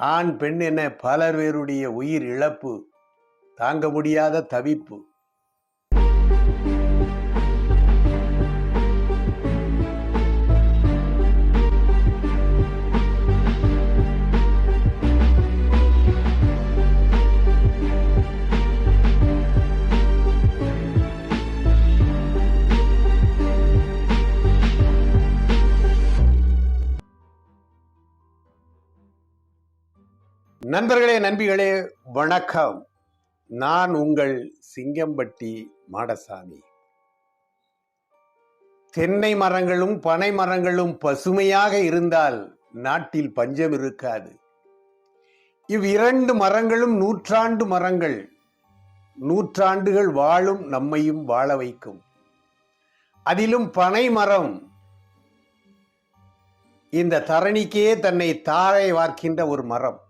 ஆண் பெண் என பலர் பேருடைய உயிர் இழப்பு தாங்க முடியாத தவிப்பு. நண்பர்களே நண்பிகளே வணக்கம். நான் உங்கள் சிங்கம்பட்டி மாடசாமி. தென்னை மரங்களும் பனை மரங்களும் பசுமையாக இருந்தால் நாட்டில் பஞ்சம் இருக்காது. இவ்விரண்டு மரங்களும் நூற்றாண்டு மரங்கள். நூற்றாண்டுகள் வாழும் நம்மையும் வாழ வைக்கும். அதிலும் பனை மரம் இந்த தரணிக்கே தன்னை தாரை வார்க்கின்ற ஒரு மரம்.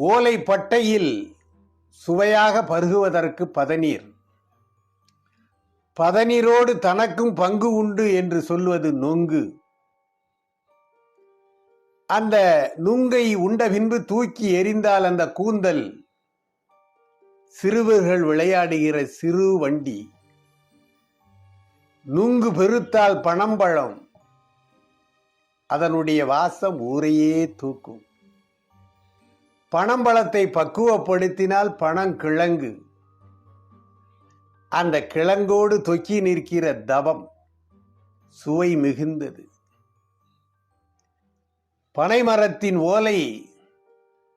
ஓலை பட்டையில் சுவையாக பருகுவதற்கு பதநீர். பதநீரோடு தனக்கும் பங்கு உண்டு என்று சொல்வது நொங்கு. அந்த நுங்கை உண்ட பின்பு தூக்கி எறிந்தால் அந்த கூந்தல் சிறுவர்கள் விளையாடுகிற சிறு வண்டி. நுங்கு பெருத்தால் பணம்பழம் அதனுடைய வாசம் ஊரையே தூக்கும். பனம்பழத்தை பக்குவப்படுத்தினால் பனங்கிழங்கு அந்த கிழங்கோடு தொக்கி நிற்கிற தவம் சுவை மிகுந்தது. பனைமரத்தின் ஓலை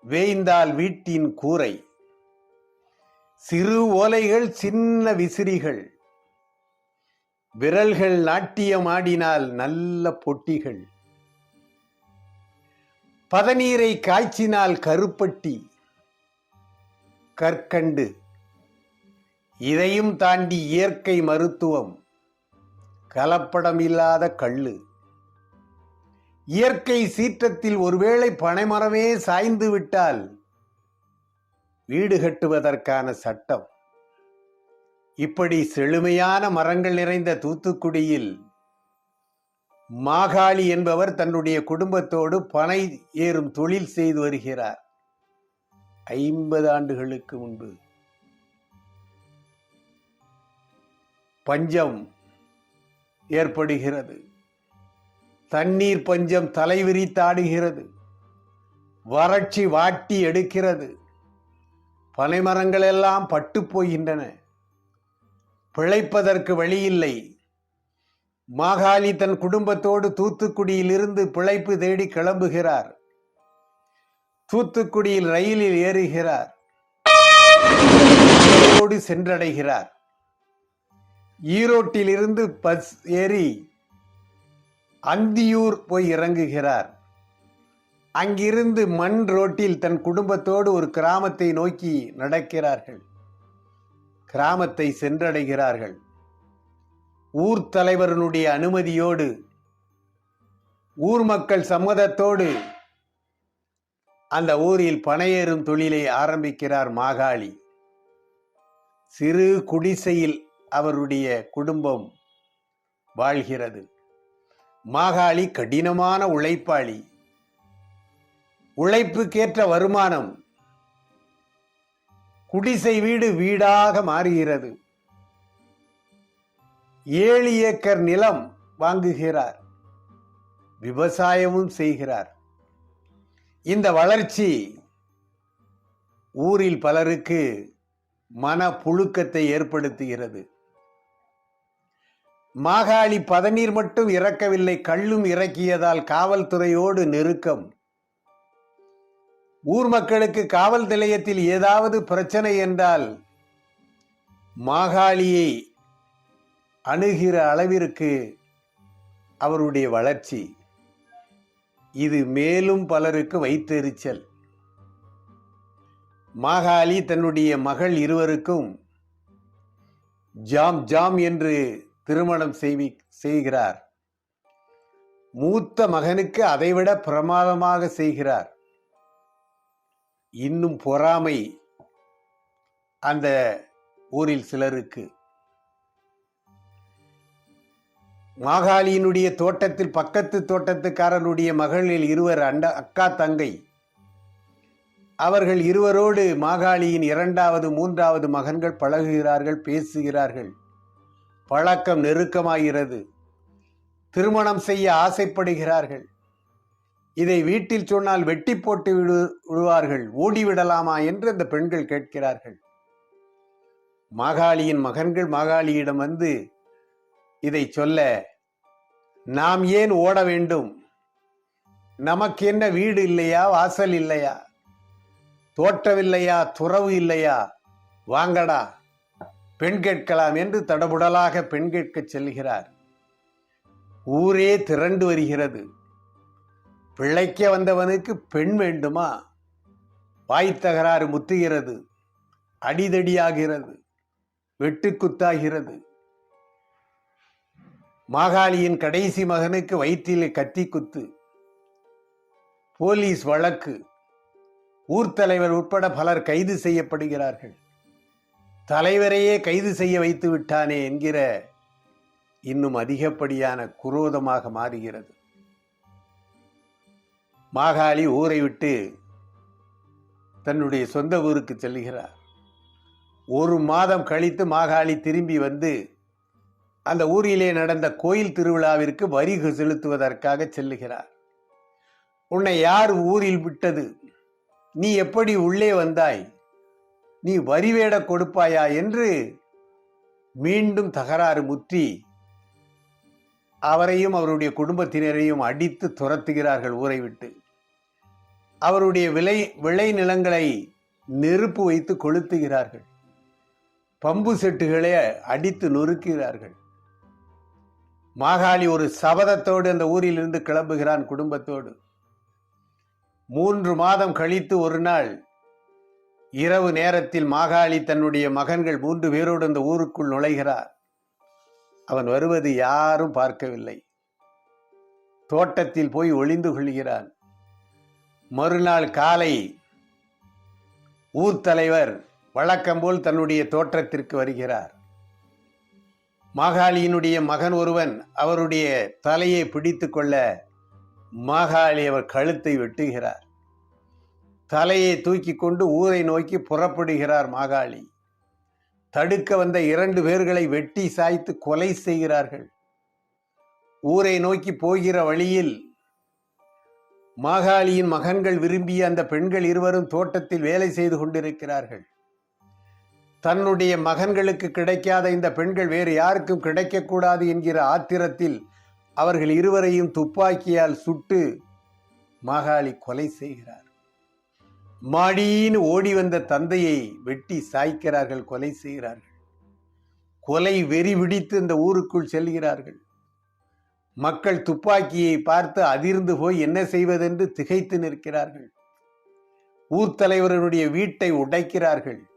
வேய்ந்தால் வீட்டின் கூரை. சிறு ஓலைகள் சின்ன விசிறிகள். விரல்கள் நாட்டியமாடினால் நல்ல பொட்டிகள். பதநீரை காய்ச்சினால் கருப்பட்டி கற்கண்டு. இதையும் தாண்டி இயற்கை மருத்துவம் கலப்படமில்லாத கள்ளு. இயற்கை சீற்றத்தில் ஒருவேளை பனைமரமே சாய்ந்து விட்டால் வீடு கட்டுவதற்கான சட்டம். இப்படி செழுமையான மரங்கள் நிறைந்த தூத்துக்குடியில் மாகாளி என்பவர் தன்னுடைய குடும்பத்தோடு பனை ஏறும் தொழில் செய்து வருகிறார். ஐம்பது ஆண்டுகளுக்கு முன்பு. பஞ்சம் ஏற்படுகிறது. தண்ணீர் பஞ்சம் தலைவிரித்தாடுகிறது வறட்சி வாட்டி எடுக்கிறது. பனைமரங்கள் எல்லாம் பட்டு போகின்றன. பிழைப்பதற்கு வழியில்லை மாகாளி தன் குடும்பத்தோடு தூத்துக்குடியிலிருந்து பிழைப்பு தேடி கிளம்புகிறார். தூத்துக்குடியில் ரயிலில் ஏறுகிறார். ஈரோடு சென்றடைகிறார். ஈரோட்டிலிருந்து பஸ் ஏறி அந்தியூர் போய் இறங்குகிறார். அங்கிருந்து மண் ரோட்டில் தன் குடும்பத்தோடு ஒரு கிராமத்தை நோக்கி நடக்கிறார்கள். கிராமத்தை சென்றடைகிறார்கள். ஊர் தலைவரனுடைய அனுமதியோடு ஊர் மக்கள் சம்மதத்தோடு அந்த ஊரில் பனையேறும் தொழிலை ஆரம்பிக்கிறார் மாகாளி. சிறு குடிசையில் அவருடைய குடும்பம் வாழ்கிறது. மாகாளி கடினமான உழைப்பாளி. உழைப்புக்கேற்ற வருமானம் குடிசை வீடு வீடாக மாறுகிறது. ஏழு ஏக்கர் நிலம் வாங்குகிறார். விவசாயமும் செய்கிறார். இந்த வளர்ச்சி ஊரில் பலருக்கு மன புழுக்கத்தை ஏற்படுத்துகிறது. மாகாளி பதநீர் மட்டும் இறக்கவில்லை கள்ளும் இறக்கியதால் காவல்துறையோடு நெருக்கம். ஊர் மக்களுக்கு காவல் நிலையத்தில் ஏதாவது பிரச்சனை என்றால் மாகாளியை அணுகிற அளவிற்கு அவருடைய வளர்ச்சி. இது மேலும் பலருக்கு வைத்தெரிச்சல். மாகாளி தன்னுடைய மகள் இருவருக்கும் ஜாம் ஜாம் என்று திருமணம் செய்வி செய்கிறார். மூத்த மகனுக்கு அதைவிட பிரமாதமாக செய்கிறார். இன்னும் பொறாமை அந்த ஊரில் சிலருக்கு. மாகாளியினுடைய தோட்டத்தில் பக்கத்து தோட்டத்துக்காரனுடைய மகளில் இருவர் அண்ட அக்கா தங்கை. அவர்கள் இருவரோடு மாகாளியின் இரண்டாவது மூன்றாவது மகன்கள் பழகுகிறார்கள் பேசுகிறார்கள். பழக்கம் நெருக்கமாகிறது. திருமணம் செய்ய ஆசைப்படுகிறார்கள். இதை வீட்டில் சொன்னால் வெட்டி போட்டு விடு விடுவார்கள். ஓடிவிடலாமா என்று அந்த பெண்கள் கேட்கிறார்கள். மாகாளியின் மகன்கள் மாகாளியிடம் வந்து இதை சொல்ல நாம் ஏன் ஓட வேண்டும்? நமக்கு என்ன வீடு இல்லையா வாசல் இல்லையா? தோட்டமில்லையா துறவு இல்லையா? வாங்கடா பெண் கேட்கலாம் என்று தடபுடலாக பெண் கேட்கச் செல்கிறார். ஊரே திரண்டு வருகிறது. பிழைக்க வந்தவனுக்கு பெண் வேண்டுமா? வாய் தகராறு முத்துகிறது. அடிதடியாகிறது. வெட்டுக்குத்தாகிறது மாகாளியின் கடைசி மகனுக்கு வயிற்றிலே கத்தி குத்து. போலீஸ் வழக்கு. ஊர் தலைவர் உட்பட பலர் கைது செய்யப்படுகிறார்கள். தலைவரையே கைது செய்ய வைத்து விட்டானே என்கிற இன்னும் அதிகப்படியான குரோதமாக மாறுகிறது. மாகாளி ஊரை விட்டு தன்னுடைய சொந்த ஊருக்கு செல்கிறார். ஒரு மாதம் கழித்து மாகாளி திரும்பி வந்து அந்த ஊரிலே நடந்த கோயில் திருவிழாவிற்கு வரி செலுத்துவதற்காக செல்லுகிறார். உன்னை யார் ஊரில் விட்டது? நீ எப்படி உள்ளே வந்தாய்? நீ வரிவேட கொடுப்பாயா என்று மீண்டும் தகராறு முற்றி அவரையும் அவருடைய குடும்பத்தினரையும் அடித்து துரத்துகிறார்கள் ஊரை விட்டு. அவருடைய விளை விளை நிலங்களை நெருப்பு வைத்து கொளுத்துகிறார்கள். பம்பு செட்டுகளை அடித்து நொறுக்கிறார்கள் மாகாளி ஒரு சபதத்தோடு அந்த ஊரிலிருந்து கிளம்புகிறான் குடும்பத்தோடு. மூன்று மாதம் கழித்து ஒரு நாள் இரவு நேரத்தில் மாகாளி தன்னுடைய மகன்கள் மூன்று பேரோடு அந்த ஊருக்குள் நுழைகிறார். அவன் வருவது யாரும் பார்க்கவில்லை. தோட்டத்தில் போய் ஒளிந்து கொள்கிறான். மறுநாள் காலை ஊர் தலைவர் வழக்கம்போல் தன்னுடைய தோற்றத்திற்கு வருகிறார். மாகாளியினுடைய மகன் ஒருவன் அவருடைய தலையை பிடித்து கொள்ள மாகாளி அவர் கழுத்தை வெட்டுகிறார். தலையை தூக்கி கொண்டு ஊரை நோக்கி புறப்படுகிறார் மாகாளி. தடுக்க வந்த இரண்டு பேர்களை வெட்டி சாய்த்து கொலை செய்கிறார்கள். ஊரை நோக்கி போகிற வழியில் மாகாளியின் மகன்கள் விரும்பிய அந்த பெண்கள் இருவரும் தோட்டத்தில் வேலை செய்து கொண்டிருக்கிறார்கள். தன்னுடைய மகன்களுக்கு கிடைக்காத இந்த பெண்கள் வேறு யாருக்கும் கிடைக்கக்கூடாது என்கிற ஆத்திரத்தில் அவர்கள் இருவரையும் துப்பாக்கியால் சுட்டு மாகாளி கொலை செய்கிறார். மாடின்னு ஓடி வந்த தந்தையை வெட்டி சாய்க்கிறார்கள் கொலை செய்கிறார்கள். கொலை வெறி பிடித்து இந்த ஊருக்குள் செல்கிறார்கள். மக்கள் துப்பாக்கியை பார்த்து அதிர்ந்து போய் என்ன செய்வதென்று திகைத்து நிற்கிறார்கள். ஊர் தலைவருடைய வீட்டை உடைக்கிறார்கள்.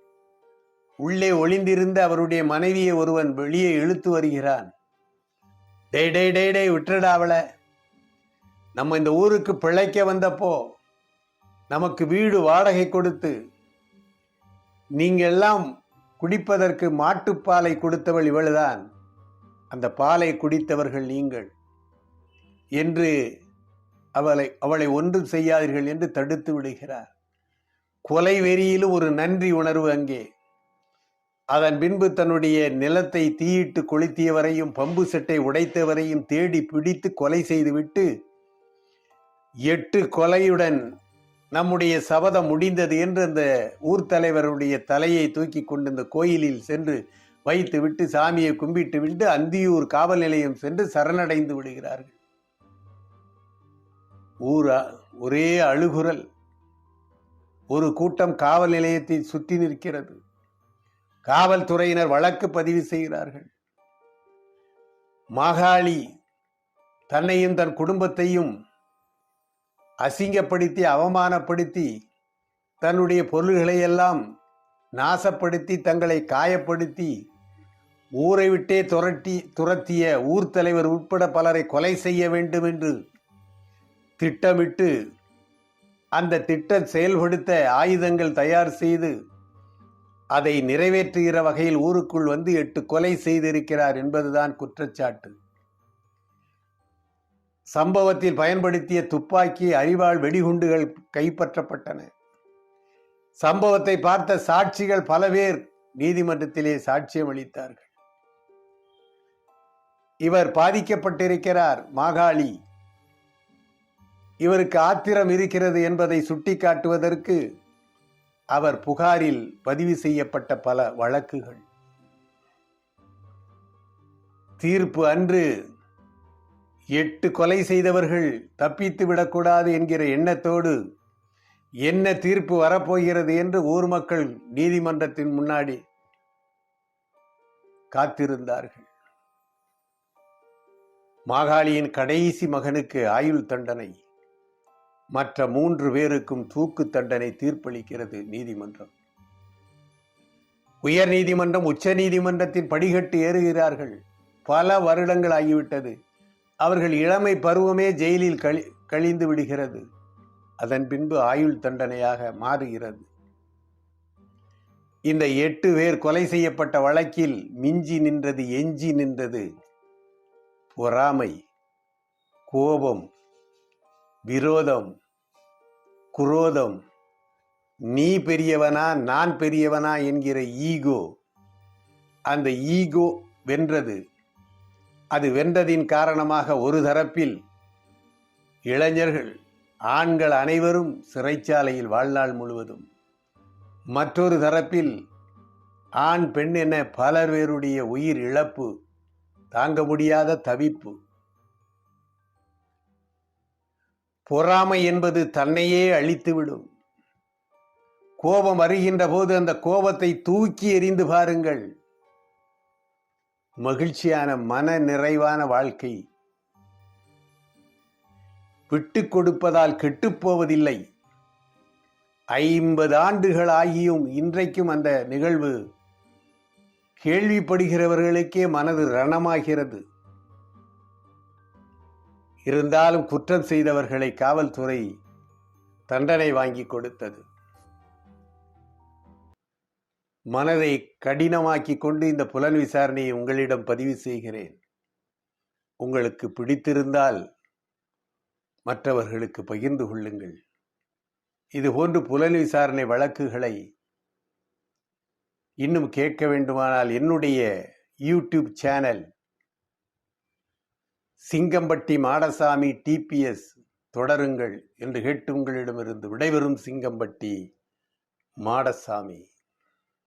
உள்ளே ஒளிந்திருந்த அவருடைய மனைவியை ஒருவன் வெளியே இழுத்து வருகிறான். டே டே டே டே விட்டுடா அவளை. நம்ம இந்த ஊருக்கு பிழைக்க வந்தப்போ நமக்கு வீடு வாடகை கொடுத்து நீங்கெல்லாம் குடிப்பதற்கு மாட்டுப்பாலை கொடுத்தவள் இவள்தான். அந்த பாலை குடித்தவர்கள் நீங்கள். என்று அவளை அவளை ஒன்றும் செய்யாதீர்கள் என்று தடுத்து விடுகிறார். கொலை வெறியிலும் ஒரு நன்றி உணர்வு அங்கே. அதன் பின்பு தன்னுடைய நிலத்தை தீயிட்டு கொளுத்தியவரையும் பம்பு செட்டை உடைத்தவரையும் தேடி பிடித்து கொலை செய்துவிட்டு எட்டு கொலையுடன் நம்முடைய சபதம் முடிந்தது என்று அந்த ஊர் தலைவருடைய தலையை தூக்கி கொண்டு இந்த கோயிலில் சென்று வைத்து விட்டு சாமியை கும்பிட்டு விட்டு அந்தியூர் காவல் நிலையம் சென்று சரணடைந்து விடுகிறார்கள். ஊர் ஒரே அழுகுரல். ஒரு கூட்டம் காவல் நிலையத்தை சுற்றி நிற்கிறது. காவல்துறையினர் வழக்கு பதிவு செய்கிறார்கள். மாகாளி தன்னையும் தன் குடும்பத்தையும் அசிங்கப்படுத்தி அவமானப்படுத்தி தன்னுடைய பொருள்களை எல்லாம் நாசப்படுத்தி தங்களை காயப்படுத்தி ஊரை விட்டே துரட்டி துரத்திய ஊர் தலைவர் உட்பட பலரை கொலை செய்ய வேண்டும் என்று திட்டமிட்டு அந்த திட்டம் செயல்படுத்த ஆயுதங்கள் தயார் செய்து அதை நிறைவேற்றுகிற வகையில் ஊருக்குள் வந்து எட்டு கொலை செய்திருக்கிறார் என்பதுதான் குற்றச்சாட்டு. சம்பவத்தில் பயன்படுத்திய துப்பாக்கி அறிவாள் வெடிகுண்டுகள் கைப்பற்றப்பட்டன. சம்பவத்தை பார்த்த சாட்சிகள் பல பேர் நீதிமன்றத்திலே சாட்சியம் அளித்தார்கள். இவர் பாதிக்கப்பட்டிருக்கிறார் மாகாளி. இவருக்கு ஆத்திரம் இருக்கிறது என்பதை சுட்டிக்காட்டுவதற்கு அவர் புகாரில் பதிவு செய்யப்பட்ட பல வழக்குகள். தீர்ப்பு அன்று எட்டு கொலை செய்தவர்கள் தப்பித்து விடக்கூடாது என்கிற எண்ணத்தோடு என்ன தீர்ப்பு வரப்போகிறது என்று ஊர் மக்கள் நீதிமன்றத்தின் முன்னாடி காத்திருந்தார்கள். மாகாளியின் கடைசி மகனுக்கு ஆயுள் தண்டனை. மற்ற மூன்று பேருக்கும் தூக்கு தண்டனை தீர்ப்பளிக்கிறது நீதிமன்றம். உயர் நீதிமன்றம் உச்ச நீதிமன்றத்தின் படிகட்டு ஏறுகிறார்கள். பல வருடங்கள் ஆகிவிட்டது. அவர்கள் இளமை பருவமே ஜெயிலில் கழி கழிந்து விடுகிறது. அதன் பின்பு ஆயுள் தண்டனையாக மாறுகிறது. இந்த எட்டு பேர் கொலை செய்யப்பட்ட வழக்கில் மிஞ்சி நின்றது எஞ்சி நின்றது பொறாமை கோபம் விரோதம் குரோதம். நீ பெரியவனா நான் பெரியவனா என்கிற ஈகோ. அந்த ஈகோ வென்றது. அது வென்றதின் காரணமாக ஒரு தரப்பில் இளைஞர்கள் ஆண்கள் அனைவரும் சிறைச்சாலையில் வாழ்நாள் முழுவதும். மற்றொரு தரப்பில் ஆண் பெண் என பலர் பேருடைய உயிர் இழப்பு தாங்க முடியாத தவிப்பு. பொறாமை என்பது தன்னையே அழித்துவிடும். கோபம் வருகின்ற போது அந்த கோபத்தை தூக்கி எறிந்து பாருங்கள். மகிழ்ச்சியான மன நிறைவான வாழ்க்கை. விட்டு கொடுப்பதால் கெட்டுப்போவதில்லை ஐம்பது ஆண்டுகள் ஆகியும் இன்றைக்கும் அந்த நிகழ்வு கேள்விப்படுகிறவர்களுக்கே மனது ரணமாகிறது. இருந்தாலும் குற்றம் செய்தவர்களை காவல்துறை தண்டனை வாங்கி கொடுத்தது. மனதை கடினமாக்கி கொண்டு இந்த புலன் விசாரணையை உங்களிடம் பதிவு செய்கிறேன். உங்களுக்கு பிடித்திருந்தால் மற்றவர்களுக்கு பகிர்ந்து கொள்ளுங்கள். இதுபோன்று புலன் விசாரணை வழக்குகளை இன்னும் கேட்க வேண்டுமானால் என்னுடைய யூடியூப் சேனல் சிங்கம்பட்டி மாடசாமி டிபிஎஸ் தொடருங்கள் என்று கேட்டு உங்களிடமிருந்து விடைபெறும் சிங்கம்பட்டி மாடசாமி.